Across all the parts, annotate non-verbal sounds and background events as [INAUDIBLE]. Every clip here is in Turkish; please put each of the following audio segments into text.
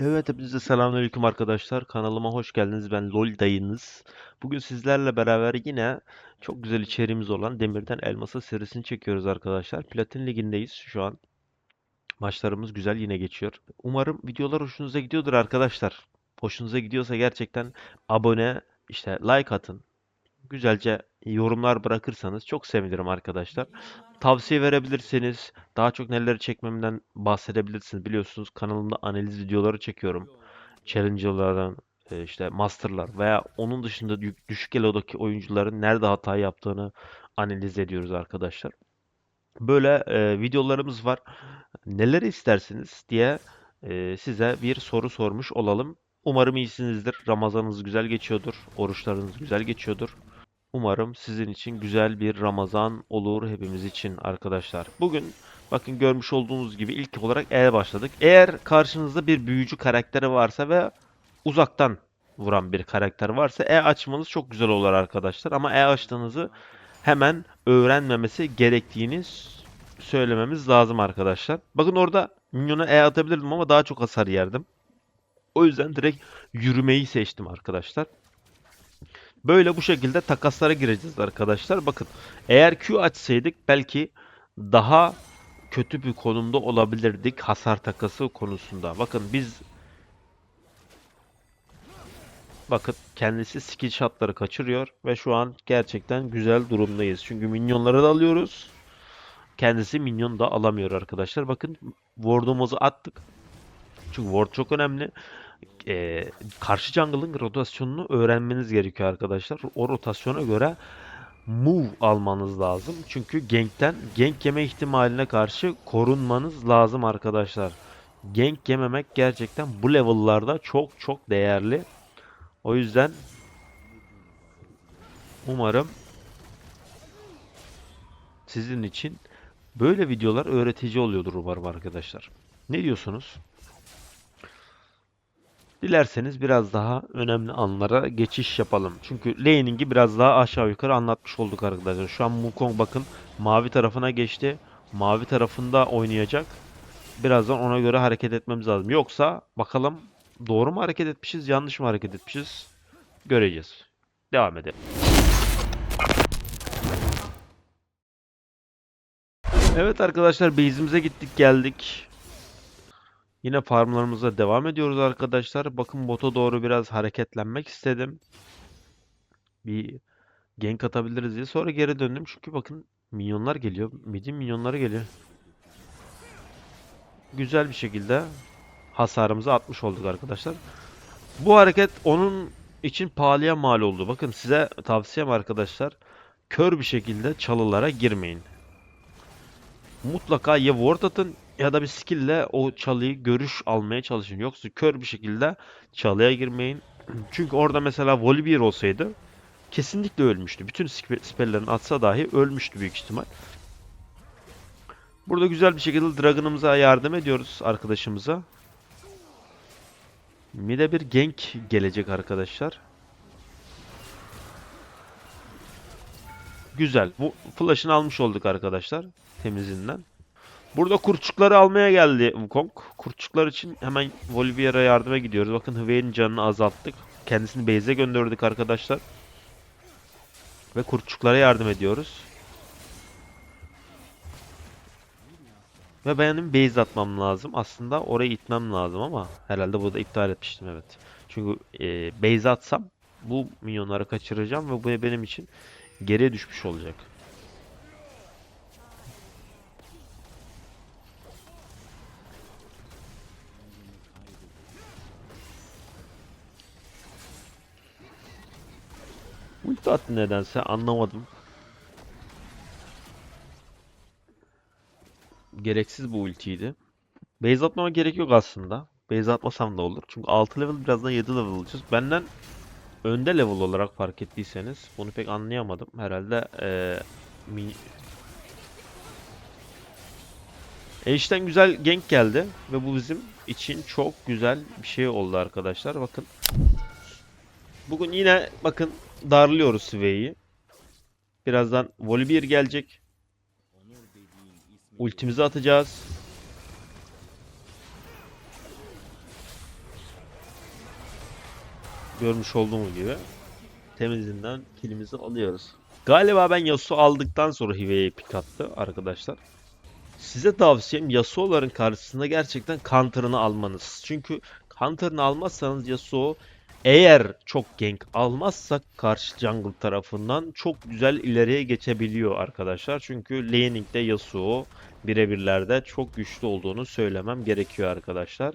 Evet hepinize selamünaleyküm arkadaşlar. Kanalıma hoş geldiniz. Ben LoL dayınız. Bugün sizlerle beraber yine çok güzel içeriğimiz olan Demirden Elmas'a serisini çekiyoruz arkadaşlar. Platin Ligi'ndeyiz şu an. Maçlarımız güzel yine geçiyor. Umarım videolar hoşunuza gidiyordur arkadaşlar. Hoşunuza gidiyorsa gerçekten abone, işte like atın. Güzelce yorumlar bırakırsanız çok sevinirim arkadaşlar. Tavsiye verebilirsiniz. Daha çok neleri çekmemden bahsedebilirsiniz. Biliyorsunuz kanalımda analiz videoları çekiyorum. Challenge'lardan, e, işte Master'lar veya onun dışında düşük elodaki oyuncuların nerede hata yaptığını analiz ediyoruz arkadaşlar. Böyle e, videolarımız var. Neleri istersiniz diye e, size bir soru sormuş olalım. Umarım iyisinizdir. Ramazanınız güzel geçiyordur. Oruçlarınız güzel geçiyordur. Umarım sizin için güzel bir Ramazan olur hepimiz için arkadaşlar. Bugün bakın görmüş olduğunuz gibi ilk olarak E başladık. Eğer karşınızda bir büyücü karakteri varsa ve uzaktan vuran bir karakter varsa E açmanız çok güzel olur arkadaşlar. Ama E açtığınızı hemen öğrenmemesi gerektiğini söylememiz lazım arkadaşlar. Bakın orada minyona E atabilirdim ama daha çok hasar yerdim. O yüzden direkt yürümeyi seçtim arkadaşlar. Böyle bu şekilde takaslara gireceğiz arkadaşlar. Bakın eğer Q açsaydık belki daha kötü bir konumda olabilirdik hasar takası konusunda. Bakın biz bakın kendisi skill shotları kaçırıyor ve şu an gerçekten güzel durumdayız. Çünkü minyonları da alıyoruz. Kendisi minyon da alamıyor arkadaşlar. Bakın ward'umuzu attık. Çünkü ward çok önemli. Ee, karşı jungle'ın rotasyonunu öğrenmeniz gerekiyor arkadaşlar. O rotasyona göre move almanız lazım. Çünkü gankten gank yeme ihtimaline karşı korunmanız lazım arkadaşlar. Gank yememek gerçekten bu level'larda çok çok değerli. O yüzden umarım sizin için böyle videolar öğretici oluyordur umarım arkadaşlar. Ne diyorsunuz? Dilerseniz biraz daha önemli anlara geçiş yapalım. Çünkü laning'i biraz daha aşağı yukarı anlatmış olduk arkadaşlar. Şu an Wukong bakın mavi tarafına geçti. Mavi tarafında oynayacak. Birazdan ona göre hareket etmemiz lazım. Yoksa bakalım doğru mu hareket etmişiz, yanlış mı hareket etmişiz? Göreceğiz. Devam edelim. Evet arkadaşlar base'imize gittik geldik. Yine farmlarımıza devam ediyoruz arkadaşlar. Bakın bota doğru biraz hareketlenmek istedim. Bir gank atabiliriz diye. Sonra geri döndüm çünkü bakın minyonlar geliyor. Mid'in minyonları geliyor. Güzel bir şekilde hasarımızı atmış olduk arkadaşlar. Bu hareket onun için pahalıya mal oldu. Bakın size tavsiyem arkadaşlar. Kör bir şekilde çalılara girmeyin. Mutlaka ya ward atın ya da bir skill ile o çalıyı görüş almaya çalışın. Yoksa kör bir şekilde çalıya girmeyin. [CLEARS THROAT] Çünkü orada mesela Volibear olsaydı kesinlikle ölmüştü. Bütün spe- spelllerini atsa dahi ölmüştü büyük ihtimal. Burada güzel bir şekilde Dragon'ımıza yardım ediyoruz arkadaşımıza. Mid'e bir gank gelecek arkadaşlar. Güzel. Bu flash'ını almış olduk arkadaşlar. Temizinden. Burada kurtçukları almaya geldi Wukong. Kurtçuklar için hemen Volibear'a yardıma gidiyoruz. Bakın Hway'nin canını azalttık. Kendisini base'e gönderdik arkadaşlar. Ve kurtçuklara yardım ediyoruz. Ve benim base atmam lazım. Aslında oraya itmem lazım ama herhalde burada iptal etmiştim evet. Çünkü e, base atsam bu minyonları kaçıracağım ve bu benim için geriye düşmüş olacak. Ulti attı nedense anlamadım. Gereksiz bu ultiydi. Base atmama gerek yok aslında. Base atmasam da olur. Çünkü 6 level birazdan 7 level olacağız. Benden önde level olarak fark ettiyseniz bunu pek anlayamadım. Herhalde eee mi... Ashe'den güzel gank geldi ve bu bizim için çok güzel bir şey oldu arkadaşlar. Bakın. Bugün yine bakın darlıyoruz Sway'i. Birazdan Volibear gelecek. Ultimizi atacağız. görmüş olduğum gibi temizinden kilimizi alıyoruz. Galiba ben Yasuo aldıktan sonra Hive'ye pik attı arkadaşlar. Size tavsiyem Yasuo'ların karşısında gerçekten counter'ını almanız. Çünkü counter'ını almazsanız Yasuo eğer çok gank almazsak karşı jungle tarafından çok güzel ileriye geçebiliyor arkadaşlar. Çünkü laning'de Yasuo birebirlerde çok güçlü olduğunu söylemem gerekiyor arkadaşlar.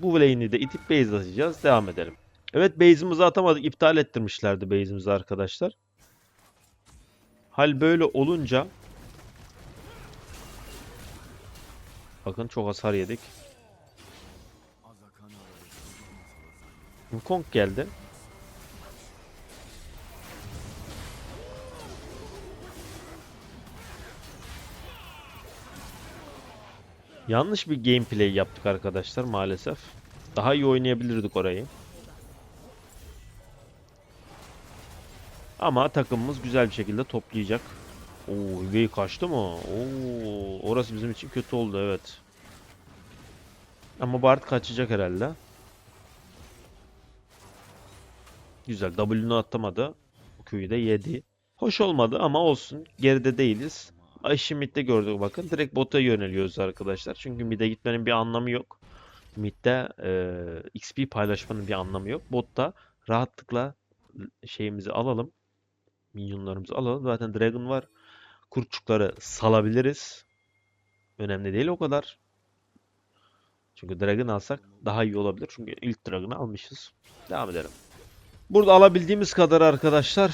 Bu lane'i de itip base atacağız. Devam edelim. Evet base'imizi atamadık. İptal ettirmişlerdi base'imizi arkadaşlar. Hal böyle olunca Bakın çok hasar yedik. Wukong geldi. Yanlış bir gameplay yaptık arkadaşlar maalesef. Daha iyi oynayabilirdik orayı. Ama takımımız güzel bir şekilde toplayacak. Oo, Hüveyi kaçtı mı? Oo, orası bizim için kötü oldu evet. Ama Bart kaçacak herhalde. Güzel. W'nu atamadı. Bu köyü de yedi. Hoş olmadı ama olsun. Geride değiliz. Ayşe midde gördük bakın. Direkt bota yöneliyoruz arkadaşlar. Çünkü mid'e gitmenin bir anlamı yok. Mid'de e, XP paylaşmanın bir anlamı yok. Botta rahatlıkla şeyimizi alalım. Minyonlarımızı alalım. Zaten Dragon var. Kurtçukları salabiliriz. Önemli değil o kadar. Çünkü Dragon alsak daha iyi olabilir. Çünkü ilk Dragon'ı almışız. Devam edelim. Burada alabildiğimiz kadar arkadaşlar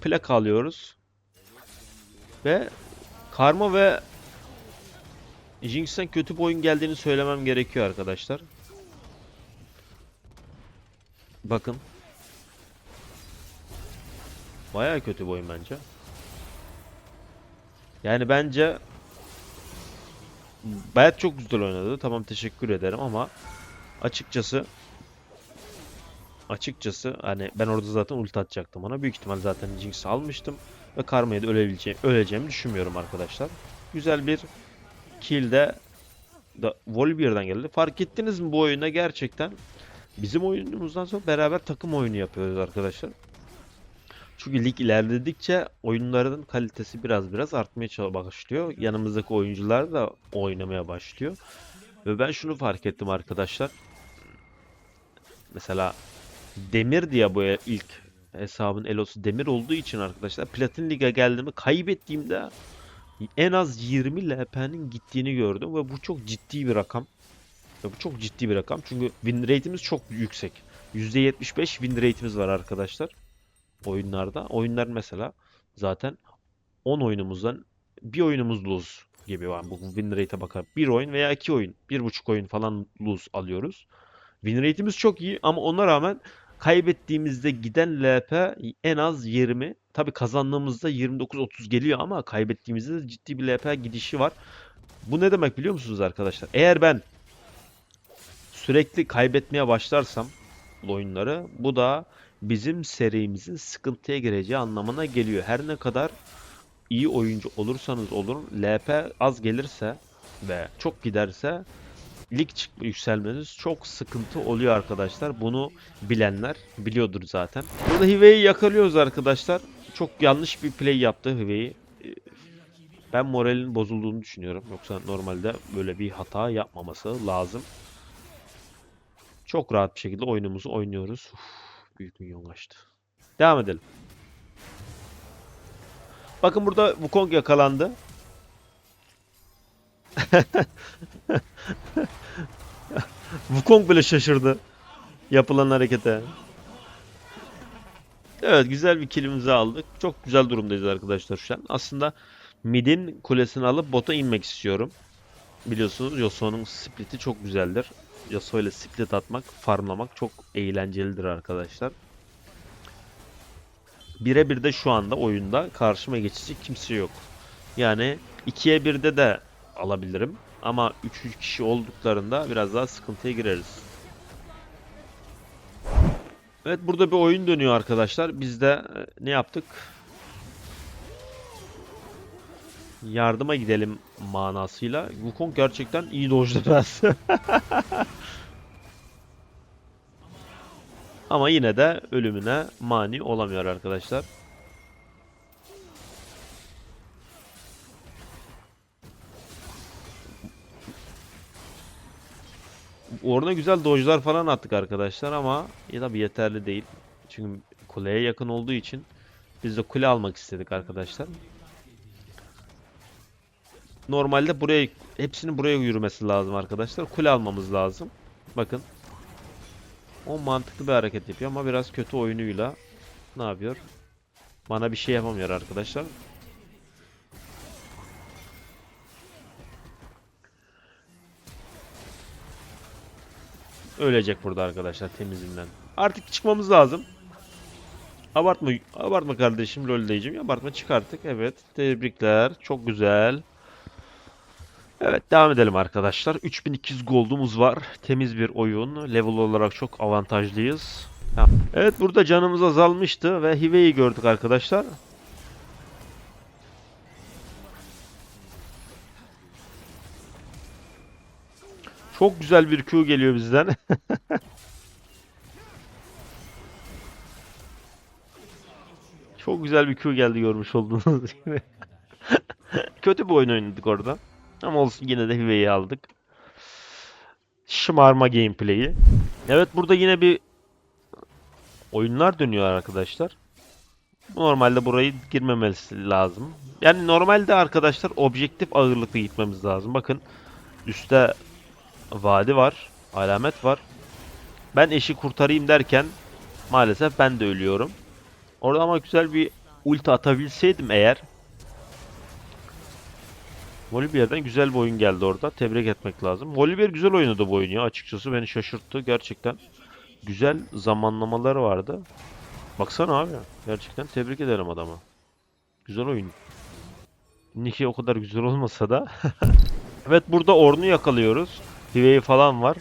plak alıyoruz. Ve Karma ve Jinx'ten kötü bir oyun geldiğini söylemem gerekiyor arkadaşlar. Bakın. Bayağı kötü bir oyun bence. Yani bence Bayat çok güzel oynadı. Tamam teşekkür ederim ama açıkçası açıkçası hani ben orada zaten ulti atacaktım ona. Büyük ihtimal zaten Jinx'i almıştım ve Karma'ya da ölebileceğim, öleceğimi düşünmüyorum arkadaşlar. Güzel bir kill de da Volibear'dan geldi. Fark ettiniz mi bu oyunda gerçekten bizim oyunumuzdan sonra beraber takım oyunu yapıyoruz arkadaşlar. Çünkü lig ilerledikçe oyunların kalitesi biraz biraz artmaya başlıyor. Yanımızdaki oyuncular da oynamaya başlıyor. Ve ben şunu fark ettim arkadaşlar. Mesela Demir diye bu ilk hesabın elosu Demir olduğu için arkadaşlar Platin Lig'e geldiğimi kaybettiğimde en az 20 LP'nin gittiğini gördüm ve bu çok ciddi bir rakam. Ve bu çok ciddi bir rakam çünkü win rate'imiz çok yüksek. %75 win rate'imiz var arkadaşlar oyunlarda. Oyunlar mesela zaten 10 oyunumuzdan bir oyunumuz lose gibi var. Bu win rate'e bakar. Bir oyun veya iki oyun, bir buçuk oyun falan lose alıyoruz. Win rate'imiz çok iyi ama ona rağmen kaybettiğimizde giden LP en az 20. Tabi kazandığımızda 29-30 geliyor ama kaybettiğimizde de ciddi bir LP gidişi var. Bu ne demek biliyor musunuz arkadaşlar? Eğer ben sürekli kaybetmeye başlarsam oyunları bu da bizim serimizin sıkıntıya gireceği anlamına geliyor. Her ne kadar iyi oyuncu olursanız olun LP az gelirse ve çok giderse lig yükselmeniz çok sıkıntı oluyor arkadaşlar. Bunu bilenler biliyordur zaten. Burada Hive'yi yakalıyoruz arkadaşlar. Çok yanlış bir play yaptı Hive'yi. Ben moralin bozulduğunu düşünüyorum. Yoksa normalde böyle bir hata yapmaması lazım. Çok rahat bir şekilde oyunumuzu oynuyoruz. Uf, büyük milyon kaçtı. Devam edelim. Bakın burada Wukong yakalandı. [LAUGHS] Wukong bile şaşırdı. Yapılan harekete. Evet güzel bir killimizi aldık. Çok güzel durumdayız arkadaşlar şu an. Aslında midin kulesini alıp bota inmek istiyorum. Biliyorsunuz Yasuo'nun split'i çok güzeldir. Yasuo ile split atmak, farmlamak çok eğlencelidir arkadaşlar. Birebir de şu anda oyunda karşıma geçecek kimse yok. Yani 2'ye 1'de de alabilirim. Ama 3 kişi olduklarında biraz daha sıkıntıya gireriz. Evet burada bir oyun dönüyor arkadaşlar. Biz de e, ne yaptık? Yardıma gidelim manasıyla. Wukong gerçekten iyi dojladı biraz. [LAUGHS] Ama yine de ölümüne mani olamıyor arkadaşlar. Orada güzel dojlar falan attık arkadaşlar ama ya tabii yeterli değil. Çünkü kuleye yakın olduğu için biz de kule almak istedik arkadaşlar. Normalde buraya hepsinin buraya yürümesi lazım arkadaşlar. Kule almamız lazım. Bakın. O mantıklı bir hareket yapıyor ama biraz kötü oyunuyla ne yapıyor? Bana bir şey yapamıyor arkadaşlar. Ölecek burada arkadaşlar temizinden. Artık çıkmamız lazım. Abartma, abartma kardeşim lol diyeceğim. Abartma çıkarttık. Evet, tebrikler. Çok güzel. Evet, devam edelim arkadaşlar. 3200 gold'umuz var. Temiz bir oyun. Level olarak çok avantajlıyız. Evet, burada canımız azalmıştı ve Hive'yi gördük arkadaşlar. Çok güzel bir Q geliyor bizden. [LAUGHS] Çok güzel bir Q geldi görmüş olduğunuz gibi. [LAUGHS] Kötü bir oyun oynadık orada. Ama olsun yine de Hive'yi aldık. Şımarma gameplay'i. Evet burada yine bir oyunlar dönüyor arkadaşlar. Normalde burayı girmemesi lazım. Yani normalde arkadaşlar objektif ağırlıklı gitmemiz lazım. Bakın üstte vadi var, alamet var. Ben eşi kurtarayım derken maalesef ben de ölüyorum. Orada ama güzel bir ulti atabilseydim eğer. Volibear'dan güzel bir oyun geldi orada. Tebrik etmek lazım. Volibear güzel oynadı bu oyunu ya. Açıkçası beni şaşırttı. Gerçekten güzel zamanlamaları vardı. Baksana abi. Gerçekten tebrik ederim adamı. Güzel oyun. Niki o kadar güzel olmasa da. [LAUGHS] evet burada Ornn'u yakalıyoruz. Hivey falan var.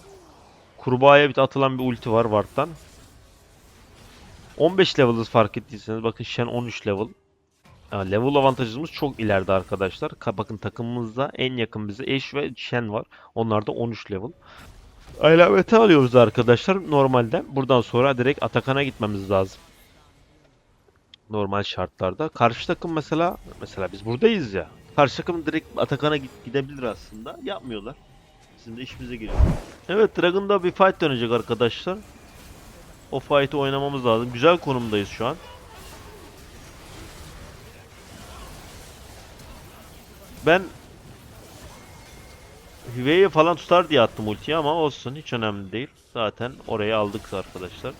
Kurbağaya bir atılan bir ulti var Ward'dan. 15 level'ız fark ettiyseniz. Bakın Shen 13 level. Ya, level avantajımız çok ileride arkadaşlar. Ka- bakın takımımızda en yakın bize Ashe ve Shen var. Onlar da 13 level. Alameti alıyoruz arkadaşlar normalde. Buradan sonra direkt Atakan'a gitmemiz lazım. Normal şartlarda. Karşı takım mesela mesela biz buradayız ya. Karşı takım direkt Atakan'a gidebilir aslında. Yapmıyorlar. Bizim işimize geliyor. Evet Dragon'da bir fight dönecek arkadaşlar. O fight'ı oynamamız lazım. Güzel konumdayız şu an. Ben Hüveyi falan tutar diye attım ultiyi ama olsun hiç önemli değil. Zaten orayı aldık arkadaşlar.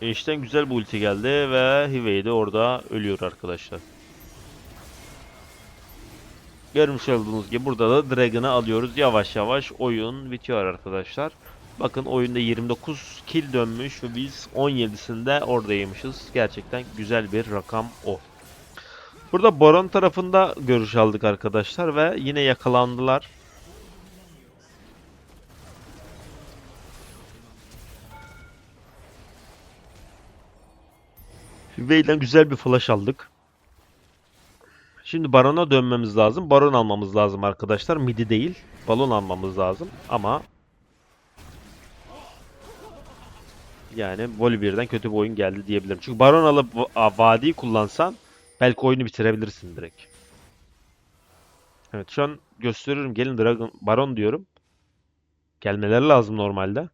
İşten güzel bir ulti geldi ve Hüveyi de orada ölüyor arkadaşlar. Görmüş olduğunuz gibi burada da Dragon'ı alıyoruz. Yavaş yavaş oyun bitiyor arkadaşlar. Bakın oyunda 29 kill dönmüş ve biz 17'sinde oradaymışız. Gerçekten güzel bir rakam o. Burada Baron tarafında görüş aldık arkadaşlar ve yine yakalandılar. Hüvey'den güzel bir flash aldık. Şimdi Baron'a dönmemiz lazım. Baron almamız lazım arkadaşlar. Midi değil. Balon almamız lazım. Ama yani Volibear'den kötü bir oyun geldi diyebilirim. Çünkü Baron alıp va- Vadi'yi kullansan belki oyunu bitirebilirsin direkt. Evet şu an gösteriyorum. Gelin Dragon Baron diyorum. Gelmeleri lazım normalde.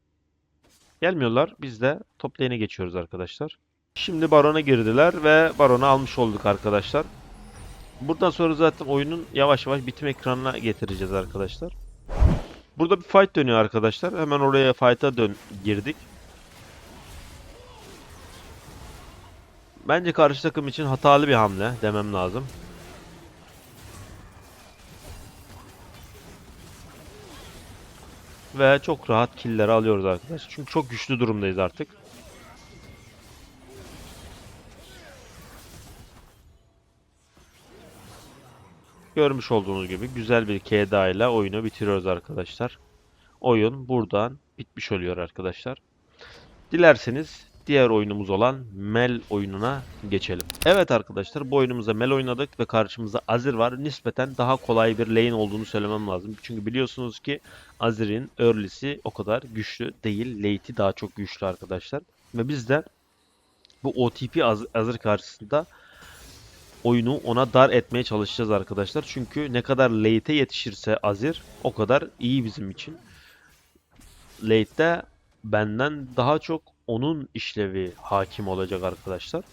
Gelmiyorlar. Biz de top geçiyoruz arkadaşlar. Şimdi Baron'a girdiler ve Baron'u almış olduk arkadaşlar. Buradan sonra zaten oyunun yavaş yavaş bitim ekranına getireceğiz arkadaşlar. Burada bir fight dönüyor arkadaşlar. Hemen oraya fight'a dön girdik. Bence karşı takım için hatalı bir hamle demem lazım. Ve çok rahat killleri alıyoruz arkadaşlar. Çünkü çok güçlü durumdayız artık. Görmüş olduğunuz gibi güzel bir KDA ile oyunu bitiriyoruz arkadaşlar. Oyun buradan bitmiş oluyor arkadaşlar. Dilerseniz diğer oyunumuz olan Mel oyununa geçelim. Evet arkadaşlar bu oyunumuzda Mel oynadık ve karşımızda Azir var. Nispeten daha kolay bir lane olduğunu söylemem lazım. Çünkü biliyorsunuz ki Azir'in early'si o kadar güçlü değil. Late'i daha çok güçlü arkadaşlar. Ve biz de bu OTP Az- Azir karşısında oyunu ona dar etmeye çalışacağız arkadaşlar. Çünkü ne kadar late'e yetişirse Azir o kadar iyi bizim için. Late'de benden daha çok onun işlevi hakim olacak arkadaşlar.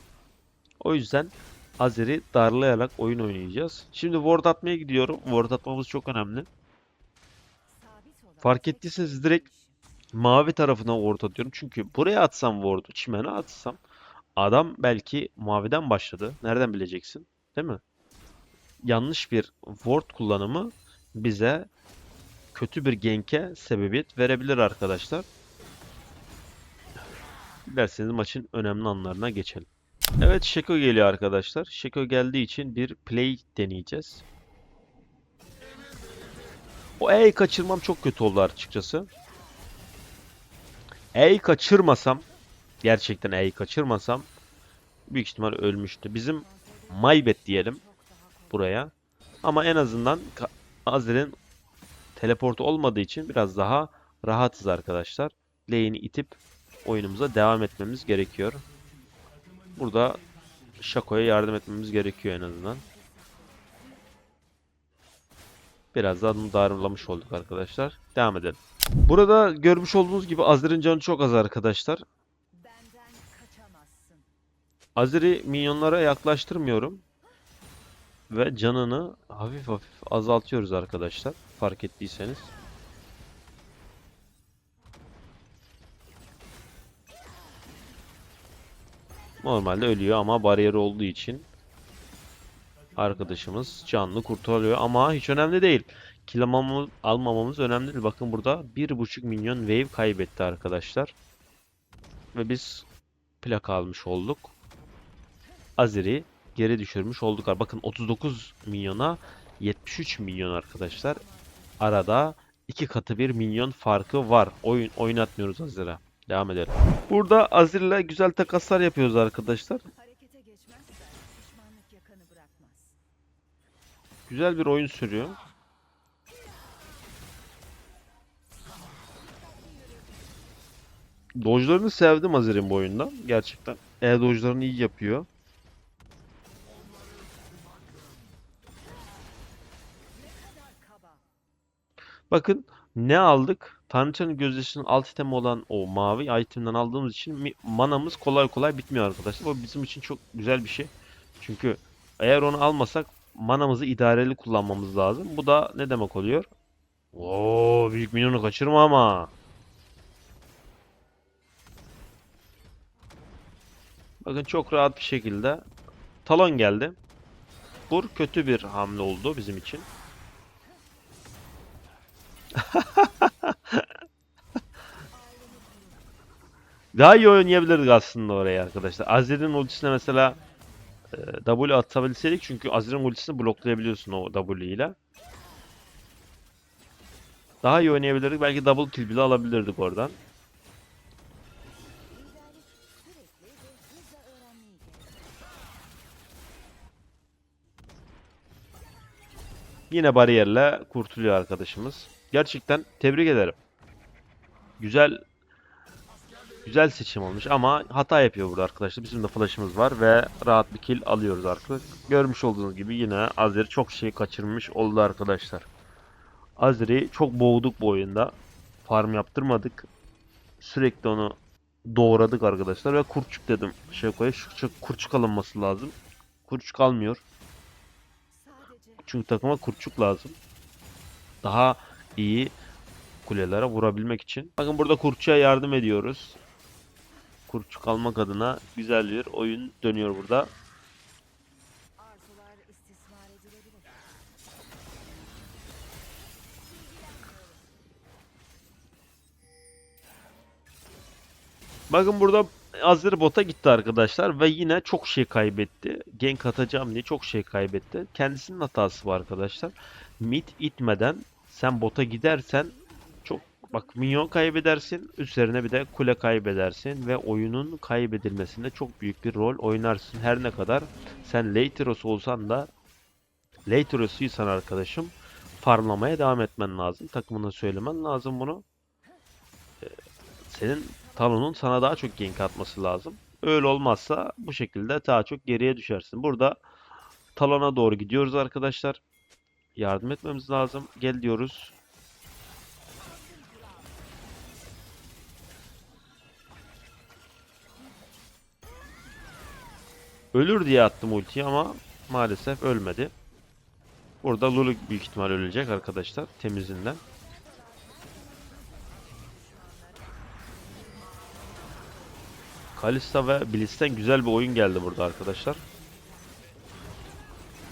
O yüzden Azir'i darlayarak oyun oynayacağız. Şimdi ward atmaya gidiyorum. Ward atmamız çok önemli. Fark ettiyseniz direkt mavi tarafına ward atıyorum. Çünkü buraya atsam ward'u, çimene atsam adam belki maviden başladı. Nereden bileceksin? Değil mi? Yanlış bir ward kullanımı bize kötü bir gank'e sebebiyet verebilir arkadaşlar. Dilerseniz maçın önemli anlarına geçelim. Evet Şeko geliyor arkadaşlar. Şeko geldiği için bir play deneyeceğiz. O E'yi kaçırmam çok kötü oldu açıkçası. E'yi kaçırmasam gerçekten E'yi kaçırmasam büyük ihtimal ölmüştü. Bizim maybet diyelim buraya. Ama en azından Azir'in teleportu olmadığı için biraz daha rahatız arkadaşlar. Lane'i itip oyunumuza devam etmemiz gerekiyor. Burada Shaco'ya yardım etmemiz gerekiyor en azından. Biraz daha bunu darlamış olduk arkadaşlar. Devam edelim. Burada görmüş olduğunuz gibi Azir'in canı çok az arkadaşlar. Azir'i minyonlara yaklaştırmıyorum. Ve canını hafif hafif azaltıyoruz arkadaşlar. Fark ettiyseniz. Normalde ölüyor ama bariyer olduğu için arkadaşımız canlı kurtarılıyor ama hiç önemli değil. Kill almamamız önemli değil. Bakın burada 1.5 milyon wave kaybetti arkadaşlar. Ve biz plak almış olduk. Azir'i geri düşürmüş olduk. Bakın 39 milyona 73 milyon arkadaşlar. Arada iki katı bir milyon farkı var. Oyun oynatmıyoruz Azir'e. Devam edelim. Burada Azir'le güzel takaslar yapıyoruz arkadaşlar. Güzel bir oyun sürüyor. Dodge'larını sevdim Azir'in bu oyunda. Gerçekten. E dodge'larını iyi yapıyor. Bakın ne aldık? Tanrıçanın gözdesinin alt itemi olan o mavi itemden aldığımız için manamız kolay kolay bitmiyor arkadaşlar. Bu bizim için çok güzel bir şey. Çünkü eğer onu almasak manamızı idareli kullanmamız lazım. Bu da ne demek oluyor? Oo, büyük minyonu kaçırma ama. Bakın çok rahat bir şekilde talon geldi. Vur kötü bir hamle oldu bizim için. [LAUGHS] Daha iyi oynayabilirdik aslında oraya arkadaşlar. Azir'in ultisine mesela e, W atabilseydik çünkü Azir'in ultisini bloklayabiliyorsun o W ile. Daha iyi oynayabilirdik. Belki double kill bile alabilirdik oradan. Yine bariyerle kurtuluyor arkadaşımız. Gerçekten tebrik ederim. Güzel güzel seçim olmuş ama hata yapıyor burada arkadaşlar. Bizim de flash'ımız var ve rahat bir kill alıyoruz arkadaşlar. Görmüş olduğunuz gibi yine Azir çok şey kaçırmış oldu arkadaşlar. Azir'i çok boğduk bu oyunda. Farm yaptırmadık. Sürekli onu doğradık arkadaşlar ve kurçuk dedim Şeko'ya. Şu şu kurçuk alınması lazım. Kurçuk almıyor. Çünkü takıma kurçuk lazım. Daha iyi kulelere vurabilmek için. Bakın burada kurçuğa yardım ediyoruz. Kurçuk almak adına güzel bir oyun dönüyor burada. Bakın burada Azir bota gitti arkadaşlar ve yine çok şey kaybetti. Gank atacağım diye çok şey kaybetti. Kendisinin hatası var arkadaşlar. Mid itmeden sen bota gidersen çok Bak minyon kaybedersin, üzerine bir de kule kaybedersin ve oyunun kaybedilmesinde çok büyük bir rol oynarsın. Her ne kadar sen Lateros olsan da Lateros'uysan arkadaşım farmlamaya devam etmen lazım. Takımına söylemen lazım bunu. Ee, Senin Talon'un sana daha çok gank atması lazım. Öyle olmazsa bu şekilde daha çok geriye düşersin. Burada Talon'a doğru gidiyoruz arkadaşlar. Yardım etmemiz lazım. Gel diyoruz. Ölür diye attım ultiyi ama maalesef ölmedi. Burada Lulu büyük ihtimal ölecek arkadaşlar temizinden. Kalista ve Bliss'ten güzel bir oyun geldi burada arkadaşlar.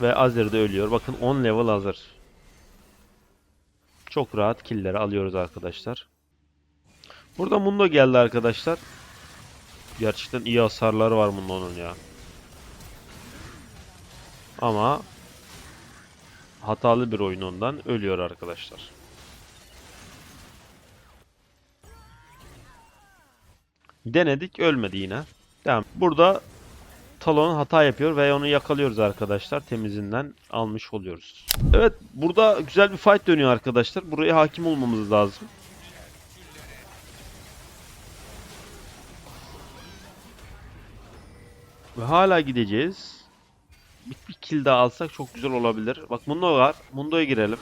Ve Azir de ölüyor. Bakın 10 level Azir. Çok rahat killleri alıyoruz arkadaşlar. Burada Mundo geldi arkadaşlar. Gerçekten iyi hasarları var Mundo'nun ya. Ama hatalı bir oyun ondan ölüyor arkadaşlar. Denedik ölmedi yine. Devam. Burada Talon hata yapıyor ve onu yakalıyoruz arkadaşlar. Temizinden almış oluyoruz. Evet burada güzel bir fight dönüyor arkadaşlar. Buraya hakim olmamız lazım. Ve hala gideceğiz. Bir, bir kill daha alsak çok güzel olabilir. Bak Mundo var. Mundo'ya girelim.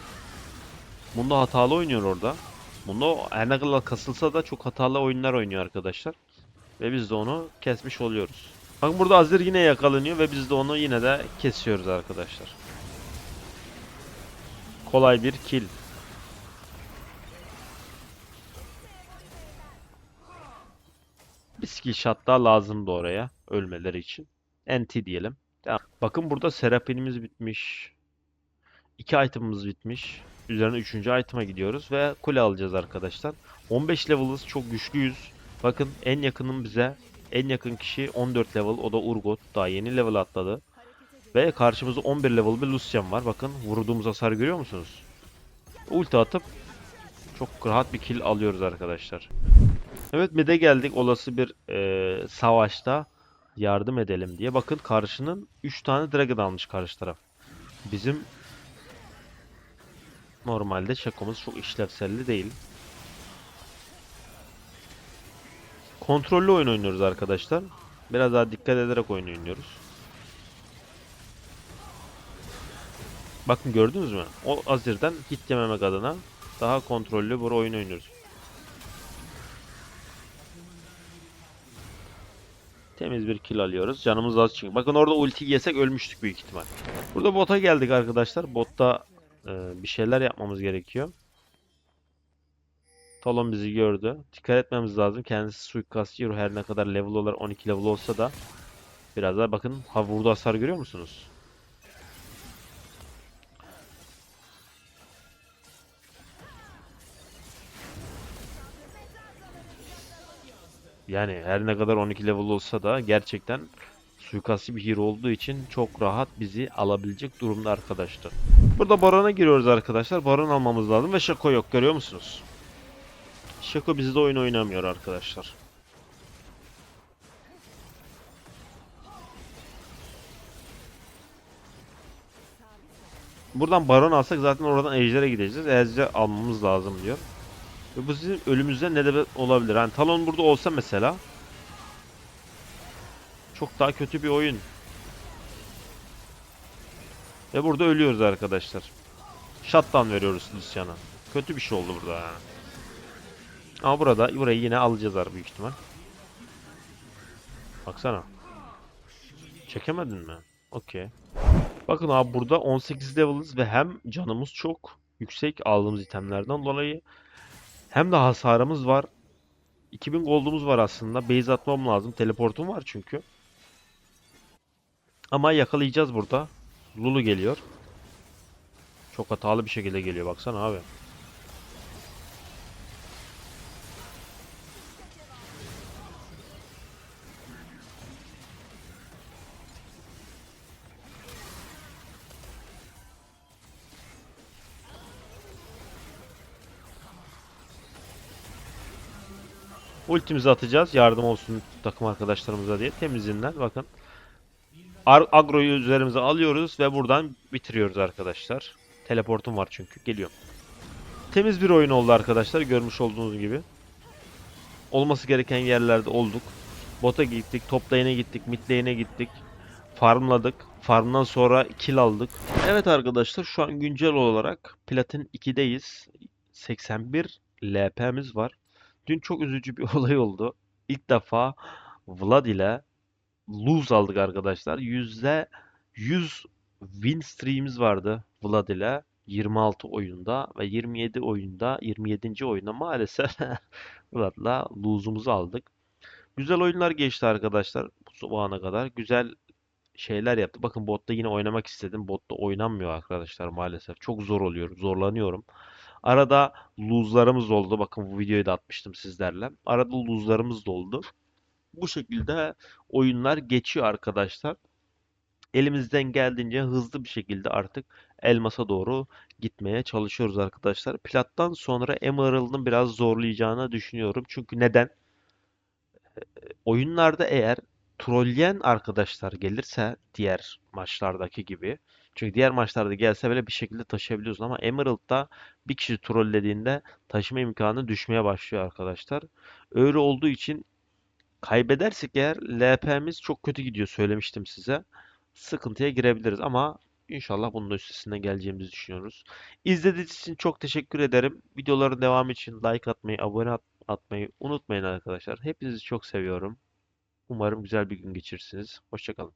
Mundo hatalı oynuyor orada. Mundo her ne kasılsa da çok hatalı oyunlar oynuyor arkadaşlar. Ve biz de onu kesmiş oluyoruz. Bakın burada Azir yine yakalanıyor ve biz de onu yine de kesiyoruz arkadaşlar. Kolay bir kill. Bir skill shot daha lazımdı oraya ölmeleri için. NT diyelim. Bakın burada Seraphim'imiz bitmiş. İki item'ımız bitmiş. Üzerine üçüncü item'a gidiyoruz ve kule alacağız arkadaşlar. 15 level'ız çok güçlüyüz. Bakın en yakınım bize en yakın kişi 14 level o da Urgot. Daha yeni level atladı. Ve karşımızda 11 level bir Lucian var. Bakın vurduğumuz hasar görüyor musunuz? Ulti atıp çok rahat bir kill alıyoruz arkadaşlar. Evet mid'e geldik olası bir eee, savaşta yardım edelim diye. Bakın karşının 3 tane dragon almış karşı taraf. Bizim normalde şakomuz çok işlevselli değil. Kontrollü oyun oynuyoruz arkadaşlar. Biraz daha dikkat ederek oyun oynuyoruz. Bakın gördünüz mü? O Azir'den hit yememek adına daha kontrollü bir oyun oynuyoruz. Temiz bir kill alıyoruz. Canımız az çünkü. Bakın orada ulti yesek ölmüştük büyük ihtimal. Burada bota geldik arkadaşlar. Botta e, bir şeyler yapmamız gerekiyor. Talon bizi gördü. Dikkat etmemiz lazım. Kendisi suikastçı hero her ne kadar level olarak 12 level olsa da biraz daha bakın ha vurdu hasar görüyor musunuz? Yani her ne kadar 12 level olsa da gerçekten suikastçı bir hero olduğu için çok rahat bizi alabilecek durumda arkadaşlar. Burada Baron'a giriyoruz arkadaşlar. Baron almamız lazım ve Shaco yok görüyor musunuz? Shaco bizde oyun oynamıyor arkadaşlar. Buradan Baron alsak zaten oradan Ejder'e gideceğiz. Ejder almamız lazım diyor. Ve bu sizin ölümünüzden ne de olabilir. Yani Talon burada olsa mesela çok daha kötü bir oyun. Ve burada ölüyoruz arkadaşlar. Shutdown veriyoruz Lucian'a. Kötü bir şey oldu burada yani. Ama burada burayı yine alacağız abi büyük ihtimal. Baksana. Çekemedin mi? Okey. Bakın abi burada 18 level'ız ve hem canımız çok yüksek aldığımız itemlerden dolayı hem de hasarımız var. 2000 gold'umuz var aslında. Base atmam lazım. Teleportum var çünkü. Ama yakalayacağız burada. Lulu geliyor. Çok hatalı bir şekilde geliyor baksana abi. Ultimizi atacağız. Yardım olsun takım arkadaşlarımıza diye. Temizinden bakın. Agroyu üzerimize alıyoruz ve buradan bitiriyoruz arkadaşlar. Teleportum var çünkü. Geliyorum. Temiz bir oyun oldu arkadaşlar. Görmüş olduğunuz gibi. Olması gereken yerlerde olduk. Bota gittik, top gittik, mid gittik. Farmladık. Farmdan sonra kill aldık. Evet arkadaşlar şu an güncel olarak Platin 2'deyiz. 81 LP'miz var. Dün çok üzücü bir [LAUGHS] olay oldu. İlk defa Vlad ile lose aldık arkadaşlar. Yüzde 100 win streak'imiz vardı Vlad ile. 26 oyunda ve 27 oyunda 27. oyunda maalesef [LAUGHS] Vlad'la lose'umuzu aldık. Güzel oyunlar geçti arkadaşlar bu ana kadar. Güzel şeyler yaptı. Bakın botta yine oynamak istedim. Botta oynanmıyor arkadaşlar maalesef. Çok zor oluyor. Zorlanıyorum. Arada lose'larımız oldu. Bakın bu videoyu da atmıştım sizlerle. Arada lose'larımız da oldu. Bu şekilde oyunlar geçiyor arkadaşlar. Elimizden geldiğince hızlı bir şekilde artık elmasa doğru gitmeye çalışıyoruz arkadaşlar. Plattan sonra Emerald'ın biraz zorlayacağını düşünüyorum. Çünkü neden? Oyunlarda eğer trolleyen arkadaşlar gelirse diğer maçlardaki gibi çünkü diğer maçlarda gelse bile bir şekilde taşıyabiliyorsun ama Emerald'da bir kişi trollediğinde taşıma imkanı düşmeye başlıyor arkadaşlar. Öyle olduğu için kaybedersek eğer LP'miz çok kötü gidiyor söylemiştim size. Sıkıntıya girebiliriz ama inşallah bunun da üstesinden geleceğimizi düşünüyoruz. İzlediğiniz için çok teşekkür ederim. Videoların devamı için like atmayı, abone at- atmayı unutmayın arkadaşlar. Hepinizi çok seviyorum. Umarım güzel bir gün geçirirsiniz. Hoşça kalın.